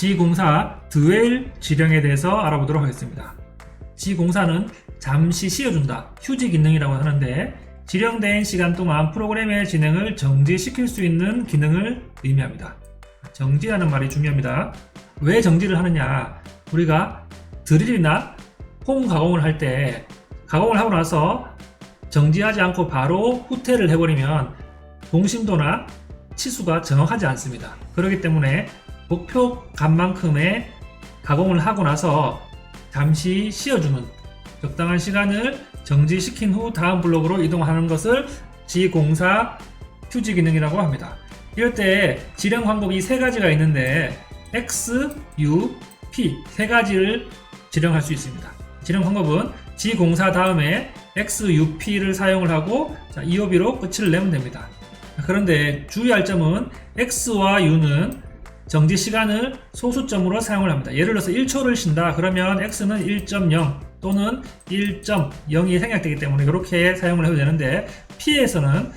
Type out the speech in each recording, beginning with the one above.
G공사 드웰 지령에 대해서 알아보도록 하겠습니다. G공사는 잠시 쉬어준다, 휴지 기능이라고 하는데 지령된 시간 동안 프로그램의 진행을 정지시킬 수 있는 기능을 의미합니다. 정지하는 말이 중요합니다. 왜 정지를 하느냐? 우리가 드릴이나 홈 가공을 할 때 가공을 하고 나서 정지하지 않고 바로 후퇴를 해버리면 동심도나 치수가 정확하지 않습니다. 그렇기 때문에 목표 값만큼의 가공을 하고 나서 잠시 쉬어주는 적당한 시간을 정지시킨 후 다음 블록으로 이동하는 것을 G공사 휴지 기능이라고 합니다. 이럴 때 지령 방법이 세 가지가 있는데 X, U, P 세 가지를 지령할 수 있습니다. 지령 방법은 G공사 다음에 X, U, P를 사용을 하고 자, EOB로 끝을 내면 됩니다. 그런데 주의할 점은 X와 U는 정지 시간을 소수점으로 사용을 합니다. 예를 들어서 1초를 쉰다. 그러면 X는 1.0 또는 1.0이 생략되기 때문에 이렇게 사용을 해도 되는데 P에서는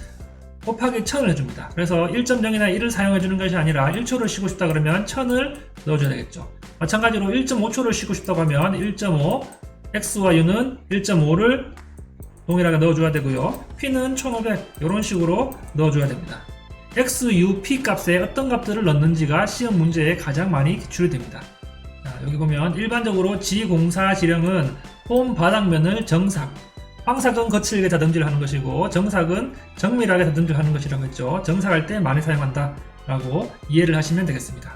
곱하기 1000을 해줍니다. 그래서 1.0이나 1을 사용해주는 것이 아니라 1초를 쉬고 싶다 그러면 1000을 넣어줘야 되겠죠. 마찬가지로 1.5초를 쉬고 싶다고 하면 1.5, X와 U는 1.5를 동일하게 넣어줘야 되고요. P는 1500 이런 식으로 넣어줘야 됩니다. X, U, P 값에 어떤 값들을 넣는지가 시험 문제에 가장 많이 기출이 됩니다. 자, 여기 보면 일반적으로 G공사 지령은 홈 바닥면을 정삭, 황삭은 거칠게 다듬질 하는 것이고 정삭은 정밀하게 다듬질 하는 것이라고 했죠. 정삭할 때 많이 사용한다 라고 이해를 하시면 되겠습니다.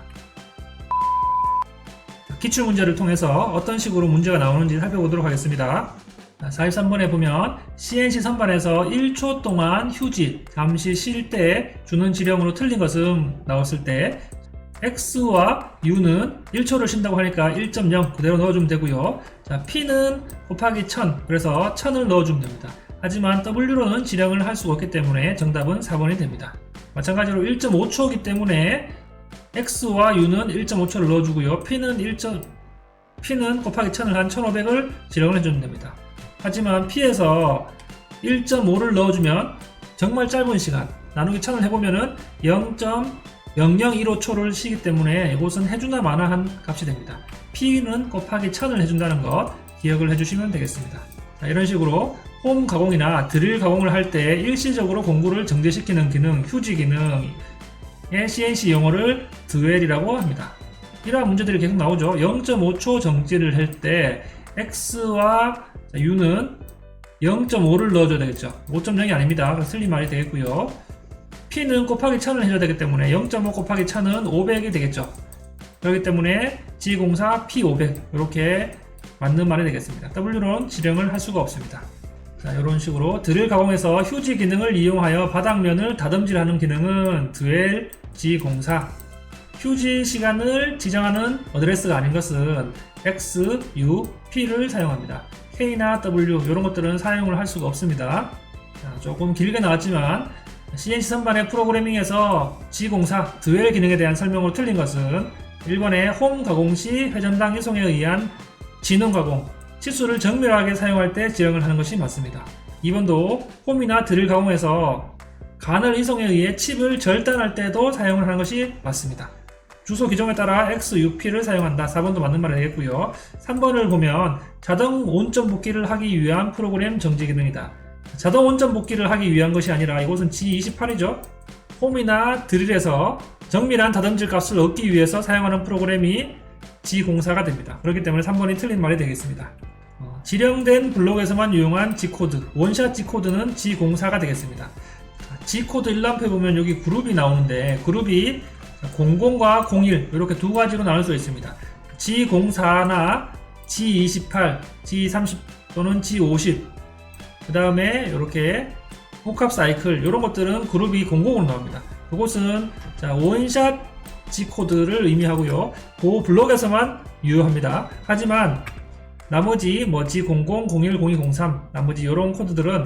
기출 문제를 통해서 어떤 식으로 문제가 나오는지 살펴보도록 하겠습니다. 43번에 보면 CNC 선반에서 1초 동안 휴지, 잠시 쉴 때 주는 지령으로 틀린 것은 나왔을 때 X와 U는 1초를 쉰다고 하니까 1.0 그대로 넣어주면 되고요. 자, P는 곱하기 1000 그래서 1000을 넣어주면 됩니다. 하지만 W로는 지령을 할 수가 없기 때문에 정답은 4번이 됩니다. 마찬가지로 1.5초이기 때문에 X와 U는 1.5초를 넣어주고요. P는 1. P는 곱하기 1000을 한 1500을 지령을 해주면 됩니다. 하지만 P에서 1.5를 넣어주면 정말 짧은 시간 나누기 1000을 해보면은 0.0015초를 쉬기 때문에 이곳은 해주나 마나 한 값이 됩니다. P는 곱하기 1000을 해준다는 것 기억을 해주시면 되겠습니다. 자, 이런 식으로 홈 가공이나 드릴 가공을 할 때 일시적으로 공구를 정지시키는 기능, 휴지 기능의 CNC 용어를 드웰이라고 합니다. 이러한 문제들이 계속 나오죠. 0.5초 정지를 할 때 X와 U는 0.5를 넣어줘야 되겠죠. 5.0이 아닙니다. 틀린 말이 되겠고요. P는 곱하기 1000을 해줘야 되기 때문에 0.5 곱하기 1000은 500이 되겠죠. 그렇기 때문에 G공사 P500 이렇게 맞는 말이 되겠습니다. W로는 지령을 할 수가 없습니다. 자, 이런 식으로 드릴 가공에서 휴지 기능을 이용하여 바닥면을 다듬질하는 기능은 드웰 G공사 휴지 시간을 지정하는 어드레스가 아닌 것은 X, U, P를 사용합니다. K나 W 이런 것들은 사용을 할 수가 없습니다. 자, 조금 길게 나왔지만 CNC 선반의 프로그래밍에서 G공사 드웰 기능에 대한 설명으로 틀린 것은 1번의 홈 가공 시 회전당 이송에 의한 진원 가공 치수를 정밀하게 사용할 때 지령을 하는 것이 맞습니다. 2번도 홈이나 드릴 가공에서 간헐 이송에 의해 칩을 절단할 때도 사용을 하는 것이 맞습니다. 주소 규정에 따라 XUP를 사용한다. 4번도 맞는 말이 되겠고요. 3번을 보면 자동 온점 복귀를 하기 위한 프로그램 정지 기능이다. 자동 온점 복귀를 하기 위한 것이 아니라 이곳은 G28이죠. 홈이나 드릴에서 정밀한 다듬질 값을 얻기 위해서 사용하는 프로그램이 G공사가 됩니다. 그렇기 때문에 3번이 틀린 말이 되겠습니다. 어, 지령된 블록에서만 유용한 G코드, 원샷 G코드는 G공사가 되겠습니다. G코드 1람프에 보면 여기 그룹이 나오는데 그룹이 00과 01 이렇게 두 가지로 나눌 수 있습니다. G04나 G28, G30 또는 G50 그 다음에 이렇게 복합 사이클 이런 것들은 그룹이 00으로 나옵니다. 그곳은 자, 원샷 G코드를 의미하고요. 그 블록에서만 유효합니다. 하지만 나머지 뭐 G00, 01, 02, 03 나머지 이런 코드들은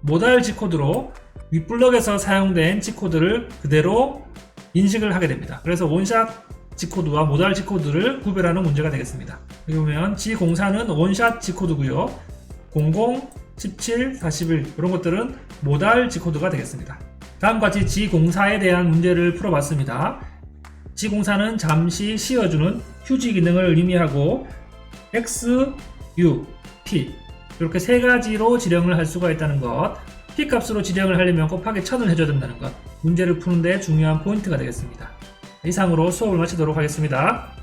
모달 G코드로 윗블럭에서 사용된 G코드를 그대로 인식을 하게 됩니다. 그래서 원샷 G코드와 모달 G코드를 구별하는 문제가 되겠습니다. 여기 보면 G04는 원샷 G코드고요. 00, 17, 41 이런 것들은 모달 G코드가 되겠습니다. 다음과 같이 G04에 대한 문제를 풀어봤습니다. 지공사는 잠시 쉬어주는 휴지 기능을 의미하고 X, U, P 이렇게 세 가지로 지령을 할 수가 있다는 것 P 값으로 지령을 하려면 곱하기 1000을 해줘야 된다는 것 문제를 푸는데 중요한 포인트가 되겠습니다. 이상으로 수업을 마치도록 하겠습니다.